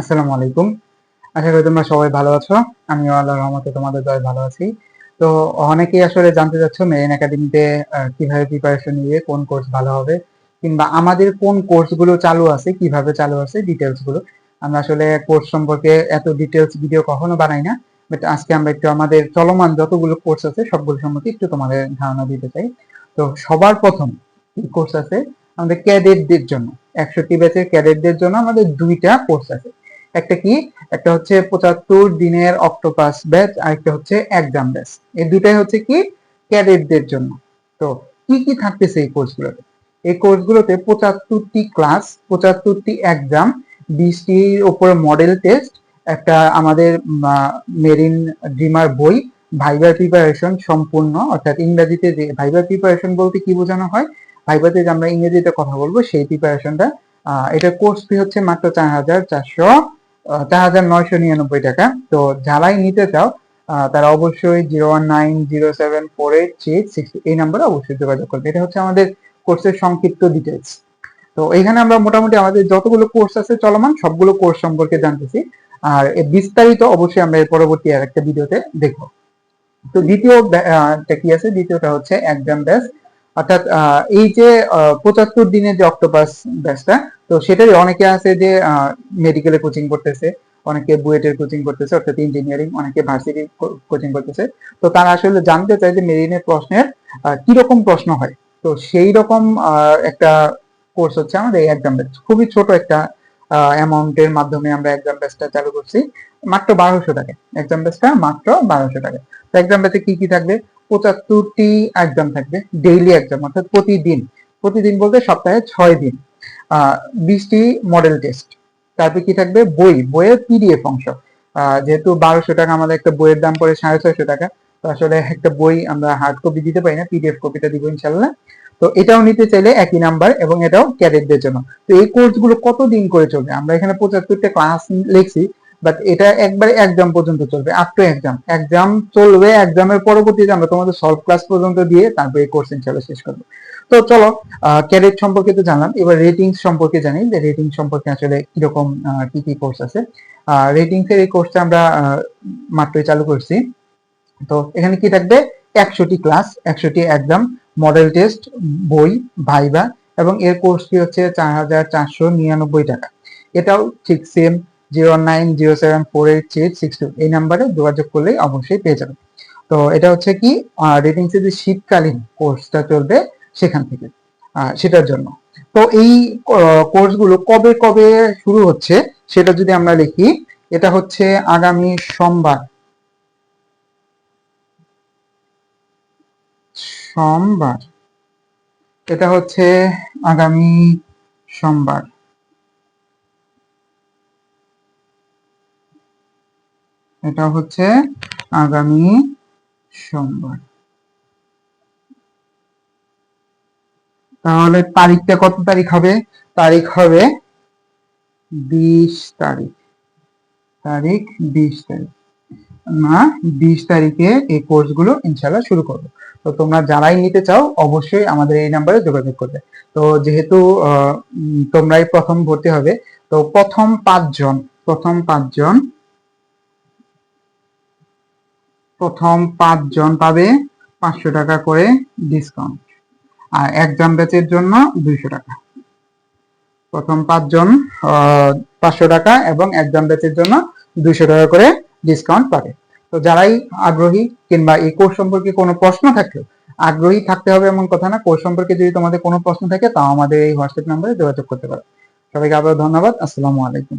আসসালামু আলাইকুম। আশা করি তোমরা সবাই ভালো আছো। আমি আল্লাহর রহমতে তোমাদের দয় ভালো আছি। তো অনেকেই আসলে জানতে চাচ্ছ, মেরিন একাডেমিতে কীভাবে প্রিপারেশন নিয়ে কোন কোর্স ভালো হবে? কিংবা আমাদের কোন কোর্সগুলো চালু আছে, কীভাবে চালু আছে ডিটেলসগুলো। আমরা আসলে কোর্স সম্পর্কে এত ডিটেলস ভিডিও কখনো বানাই না বাট আজকে আমরা একটু আমাদের চলমান যতগুলো কোর্স আছে, সবগুলো সম্পর্কে একটু তোমাদের ধারণা দিতে চাই। তো সবার প্রথম কোর্স আছে, আমাদের ক্যাডেটদের জন্য একষট্টি ব্যাচের ক্যাডেটদের জন্য আমাদের দুইটা কোর্স আছে। একটা কি? একটা হচ্ছে পঁচাত্তর দিনের অক্টোপাস ব্যাচ আর একটা হচ্ছে এক্সাম ব্যাচ। এই দুটাই হচ্ছে কি? ক্যাডেটদের জন্য। তো কি কি থাকতেছে এই কোর্সগুলোতে? এই কোর্সগুলোতে পঁচাত্তরটি ক্লাস, পঁচাত্তরটি এক্সাম বিশটির উপরে মডেল টেস্ট একটা আমাদের মেরিন ড্রিমার বই, ভাইবার প্রিপারেশন সম্পূর্ণ, অর্থাৎ ইংরেজিতে যে, ভাইবার প্রিপারেশন বলতে কি বোঝানো হয়? ভাইবাতে যে আমরা ইংরেজিতে কথা বলব, সেই প্রিপারেশনটা এটা কোর্স ফি হচ্ছে মাত্র চার হাজার চারশো চার হাজার নয়শো নিরানব্বই টাকা। তো যারাই নিতে চাও তারা অবশ্যই zero one nine zero seven four eight six এই নাম্বারে অবশ্যই যোগাযোগ করবে। এটা হচ্ছে আমাদের কোর্সের সংক্ষিপ্ত ডিটেলস তো এখানে আমরা মোটামুটি আমাদের যতগুলো কোর্স আছে চলমান, সবগুলো কোর্স সম্পর্কে জানতেছি। আর বিস্তারিত অবশ্যই আমরা এর পরবর্তী আর একটা ভিডিওতে দেখব। তো দ্বিতীয় কি আছে? দ্বিতীয়টা হচ্ছে এক্সাম ব্যাস অর্থাৎ এই যে পঁচাত্তর দিনের যে অক্টোপাস ব্যাচটা তো সেটাই অনেকে আছে যে মেডিকেলে কোচিং করতেছে, অনেকে বুয়েটের কোচিং করতেছে, অর্থাৎ ইঞ্জিনিয়ারিং অনেকে ভার্সিটি কোচিং করতেছে। তো তারা আসলে জানতে চায় যে মেরিনের প্রশ্নের কীরকম প্রশ্ন হয়। তো সেই রকম একটা কোর্স হচ্ছে আমাদের এই এক্সাম ব্যাচ খুবই ছোট একটা অ্যামাউন্টের মাধ্যমে আমরা এক্সাম ব্যাচটা চালু করছি। মাত্র বারোশো টাকা এক্সাম ব্যাচটা মাত্র বারোশো টাকা তো এক্সাম ব্যাচে কি কি থাকবে? পঁচাত্তরটি এক্সাম থাকবে ডেইলি এক্সাম অর্থাৎ প্রতিদিন। প্রতিদিন বলতে সপ্তাহে ছয় দিন। বিশটি মডেল টেস্ট তারপরে কি থাকবে? বই। বইয়ের পিডিএফ অংশ। যেহেতু বারোশো টাকা আমাদের একটা বইয়ের দাম পড়ে সাড়ে ছয়শো টাকা, তো আসলে একটা বই আমরা হার্ড কপি দিতে পারি না পিডিএফ কপিটা দিব ইনশাল্লাহ তো এটাও নিতে চাইলে একই নাম্বার এবং এটাও ক্যাডেটদের জন্য। তো এই কোর্সগুলো কত দিন করে চলবে? আমরা এখানে পঁচাত্তরটা ক্লাস লিখছি। বাট এটা একবারে এক্সাম পর্যন্ত চলবে আপ টু এক্সাম এক্সাম চলবে এক্সামের পরবর্তীতে আমরা তোমাদের সলভ ক্লাস পর্যন্ত দিয়ে তারপরে কোর্স ইনশাল্লাহ শেষ করব। তো চলো ক্যাডেট সম্পর্কে তো জানলাম, এবার রেটিংস সম্পর্কে জানি যে রেটিং সম্পর্কে আসলে কীরকম কি কি কোর্স আছে। রেটিংস এর এই কোর্সটা আমরা মাত্রই চালু করছি। তো এখানে কি থাকবে? একশোটি ক্লাস একশোটি এক্সাম মডেল টেস্ট বই ভাইবা এবং এর কোর্স ফি হচ্ছে চার হাজার চারশো নিরানব্বই টাকা। এটাও ঠিক same zero nine zero seven four eight six six two. এই নাম্বারে যোগাযোগ করলেই অবশ্যই পেয়ে যাবে তো এটা হচ্ছে কি রেটিংস এর যে শীতকালীন কোর্সটা চলবে সেখান থেকে সেটার জন্য। তো এই কোর্সগুলো কবে কবে শুরু হচ্ছে সেটা যদি আমরা লিখি, এটা হচ্ছে আগামী সোমবার। সোমবার। এটা হচ্ছে আগামী সোমবার। এটা হচ্ছে আগামী সোমবার। তাহলে তারিখটা কত তারিখ হবে? তারিখ হবে বিশ তারিখ। তারিখ বিশ তারিখ। না বিশ তারিখে এই কোর্সগুলো ইনশাল্লাহ শুরু করব। তো তোমরা যারাই নিতে চাও, অবশ্যই আমাদের এই নাম্বারে যোগাযোগ করবে। তো যেহেতু তোমরাই প্রথম ভর্তি হবে, তো প্রথম পাঁচজন প্রথম পাঁচজন প্রথম পাঁচজন পাবে পাঁচশো টাকা করে ডিসকাউন্ট আর এক্সাম ব্যাচের জন্য দুইশো টাকা। প্রথম পাঁচজন পাঁচশো টাকা এবং এক্সাম ব্যাচের জন্য দুইশো টাকা করে ডিসকাউন্ট পাবে। তো যারাই আগ্রহী কিংবা এই কোর্স সম্পর্কে কোনো প্রশ্ন থাকলে, আগ্রহী থাকতে হবে এমন কথা না কোর্স সম্পর্কে যদি তোমাদের কোনো প্রশ্ন থাকে, তাও আমাদের এই হোয়াটসঅ্যাপ নাম্বারে যোগাযোগ করতে পারো। সবাইকে আবার ধন্যবাদ, আসসালামু আলাইকুম।